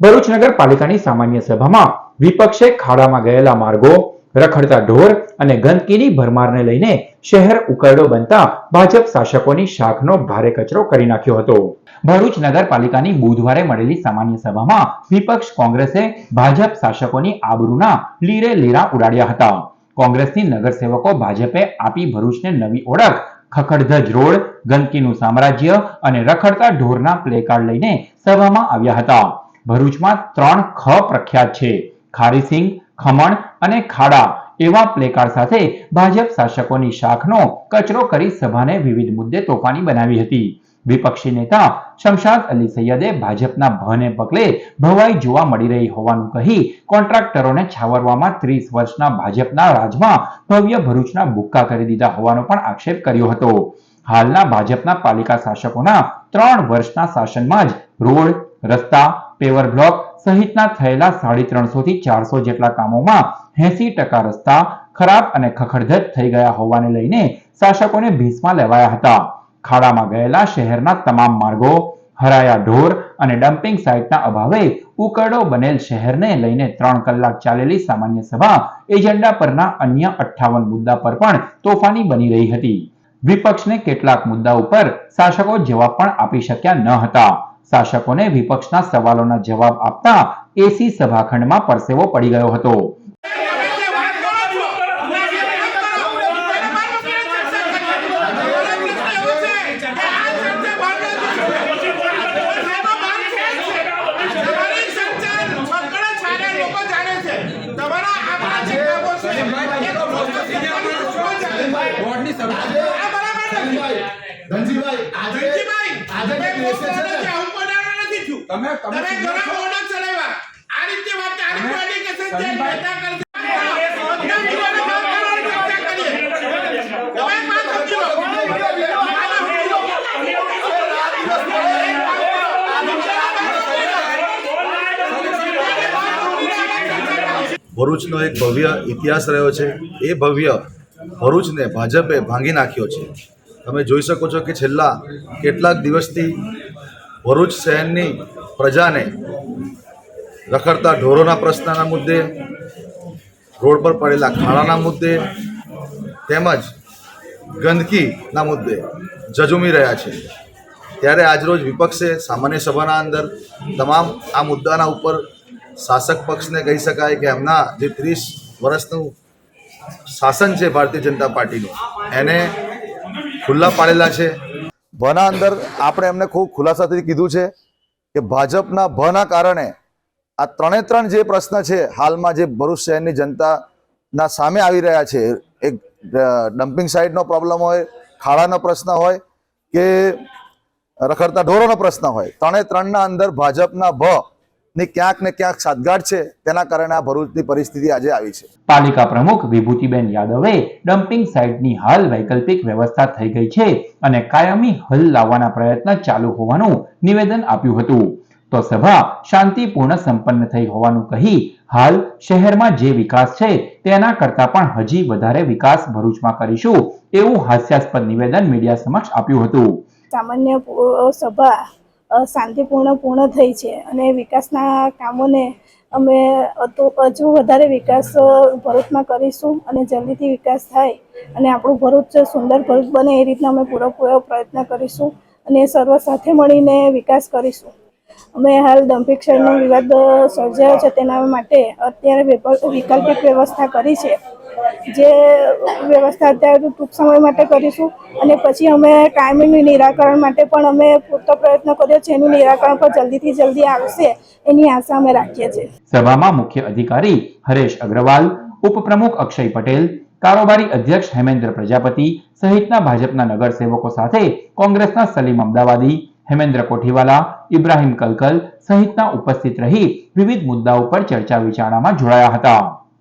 ભરૂચ નગરપાલિકાની સામાન્ય સભામાં વિપક્ષે ખાડામાં ગયેલા માર્ગો, રખડતા ઢોર અને ગંદકીની ભરમારને લઈને શહેર ઉકરડો બનતા ભાજપ શાસકોની શાખનો ભારે કચરો કરી નાખ્યો હતો. ભરૂચ નગરપાલિકાની બુધવારે મળેલી સામાન્ય સભામાં વિપક્ષ કોંગ્રેસે ભાજપ શાસકોની આબરૂના લીરે લીરા ઉડાડ્યા હતા. કોંગ્રેસની નગરસેવકો ભાજપે આપી ભરૂચને નવી ઓળખ, ખખડધજ રોડ, ગંદકીનું સામ્રાજ્ય અને રખડતા ઢોરના પ્લેકાર્ડ લઈને સભામાં આવ્યા હતા. ભરૂચમાં ત્રણ ખ પ્રખ્યાત છે. ખારીસિંગ ખમણ અને ખાડા એવા પ્લેકાર્ડ સાથે ભાજપ શાસકોની શાખનો કચરો કરી સભાને વિવિધ મુદ્દે તોફાની બનાવી હતી. વિપક્ષી નેતા શમશાદ અલી સૈયદે ભાજપના ભને પગલે ભવાઈ જોવા મળી રહી હોવાનું કહી કોન્ટ્રાક્ટરોને છાવરવામાં ત્રીસ વર્ષના ભાજપના રાજમાં ભવ્ય ભરૂચના બુક્કા કરી દીધા હોવાનો પણ આક્ષેપ કર્યો હતો. હાલના ભાજપના પાલિકા શાસકોના ત્રણ વર્ષના શાસનમાં જ રોડ રસ્તા, પેવર બ્લોક સહિતના થયેલા સાડી ત્રણસો થી ચારસો જેટલા કામોમાં એસી ટકા રસ્તા ખરાબ અને ખખડધજ થઈ ગયા હોવાને લઈને શાસકોને ભીસમાં લેવાયા હતા. ખાડામાં ગયેલા શહેરના તમામ માર્ગો, હરાયા ઢોર અને ડમ્પિંગ સાઇટના અભાવે ઉકરડો બનેલ શહેરને લઈને ત્રણ કલાક ચાલેલી સામાન્ય સભા એજન્ડા પરના અન્ય અઠ્ઠાવન મુદ્દા પર પણ તોફાની બની રહી હતી. વિપક્ષને કેટલાક મુદ્દા ઉપર શાસકો જવાબ પણ આપી શક્યા ન હતા. શાસકોને વિપક્ષના સવાલોના જવાબ આપતા એસી સભાખંડમાં પરસેવો પડી ગયો હતો બોર્ડની સભા ધનજીભાઈ આજે આજે જે મેસેજ છે ને તમે તમે ઘણા મોડો ચલાવ્યા આ રીતે વાત તારીખ વાળી કે સંજય મહેતા કરતા ભરૂચનો એક ભવ્ય ઇતિહાસ રહ્યો છે એ ભવ્ય ભરૂચને ભાજપે ભાંગી નાખ્યો છે તમે જોઈ શકો છો કે છેલ્લા કેટલાક દિવસથી ભરૂચ શહેરની પ્રજાને રખડતા ઢોરોના પ્રશ્નના મુદ્દે, રોડ પર પડેલા ખાડાના મુદ્દે તેમજ ગંદકીના મુદ્દે જજુમી રહ્યા છે. ત્યારે આજરોજ વિપક્ષે સામાન્ય સભાના અંદર તમામ આ મુદ્દાના ઉપર શાસક પક્ષને કહી શકાય કે એમના જે ત્રીસ વર્ષનું શાસન છે ભારતીય જનતા પાર્ટીનું, એને ખુલ્લા પાડેલા છે. ભના અંદર આપણે એમને ખૂબ ખુલાસાથી કીધું છે કે ભાજપના ભના કારણે આ ત્રણે ત્રણ જે પ્રશ્ન છે હાલમાં જે ભરૂચ શહેરની જનતાના સામે આવી રહ્યા છે, એક ડમ્પિંગ સાઇટનો પ્રોબ્લેમ હોય, ખાડાનો પ્રશ્ન હોય કે રખડતા ઢોરોનો પ્રશ્ન હોય, ત્રણે ત્રણના અંદર ભાજપના ભ ની ક્યાંક ને ક્યાંક સાદગાંઠ છે. તેના કારણે આ ભરૂચની પરિસ્થિતિ આજે આવી છે. પાલિકા પ્રમુખ વિભૂતિબેન યાદવે ડમ્પિંગ સાઇટની હાલ વૈકલ્પિક વ્યવસ્થા થઈ ગઈ છે અને કાયમી હલ લાવવાના પ્રયત્ન ચાલુ હોવાનું નિવેદન આપ્યું હતું. તો સભા શાંતિપૂર્ણ સંપન્ન થઈ હોવાનું કહી હાલ શહેરમાં જે વિકાસ છે તેના કરતા પણ હજી વધારે વિકાસ ભરૂચમાં કરીશું એવું હાસ્યાસ્પદ નિવેદન મીડિયા સમક્ષ આપ્યું હતું. સામાન્ય સભા શાંતિપૂર્ણ પૂર્ણ થઈ છે. અને વિકાસના કામોને અમે હજુ વધારે વિકાસ ભરૂચમાં કરીશું અને જલ્દીથી વિકાસ થાય અને આપણું ભરૂચ સુંદર ભરૂચ બને એ રીતના અમે પૂરેપૂરો પ્રયત્ન કરીશું અને સર્વ સાથે મળીને વિકાસ કરીશું. અમે હાલ સાઇડનો વિવાદ સર્જાયો છે તેના માટે અત્યારે વૈકલ્પિક વ્યવસ્થા કરી છે. જે વ્યવસ્થા અત્યારે ટૂંક સમય માટે કરીશું અને પછી અમે કાયમી નિરાકરણ માટે પણ અમે પૂરતો પ્રયત્ન કર્યો છે. એનું નિરાકરણ પણ જલ્દીથી જલ્દી આવશે એની આશા અમે રાખીએ છીએ. સભામાં મુખ્ય અધિકારી હરેશ અગ્રવાલ ઉપપ્રમુખ અક્ષય પટેલ કારોબારી અધ્યક્ષ હેમેન્દ્ર પ્રજાપતિ સહિતના ભાજપના નગરસેવકો સાથે કોંગ્રેસના સલીમ અમદાવાદી હેમેન્દ્ર કોઠીવાલા ઇબ્રાહિમ કલકલ સહિતના ઉપસ્થિત રહી વિવિધ મુદ્દાઓ પર ચર્ચા વિચારણામાં જોડાયા હતા.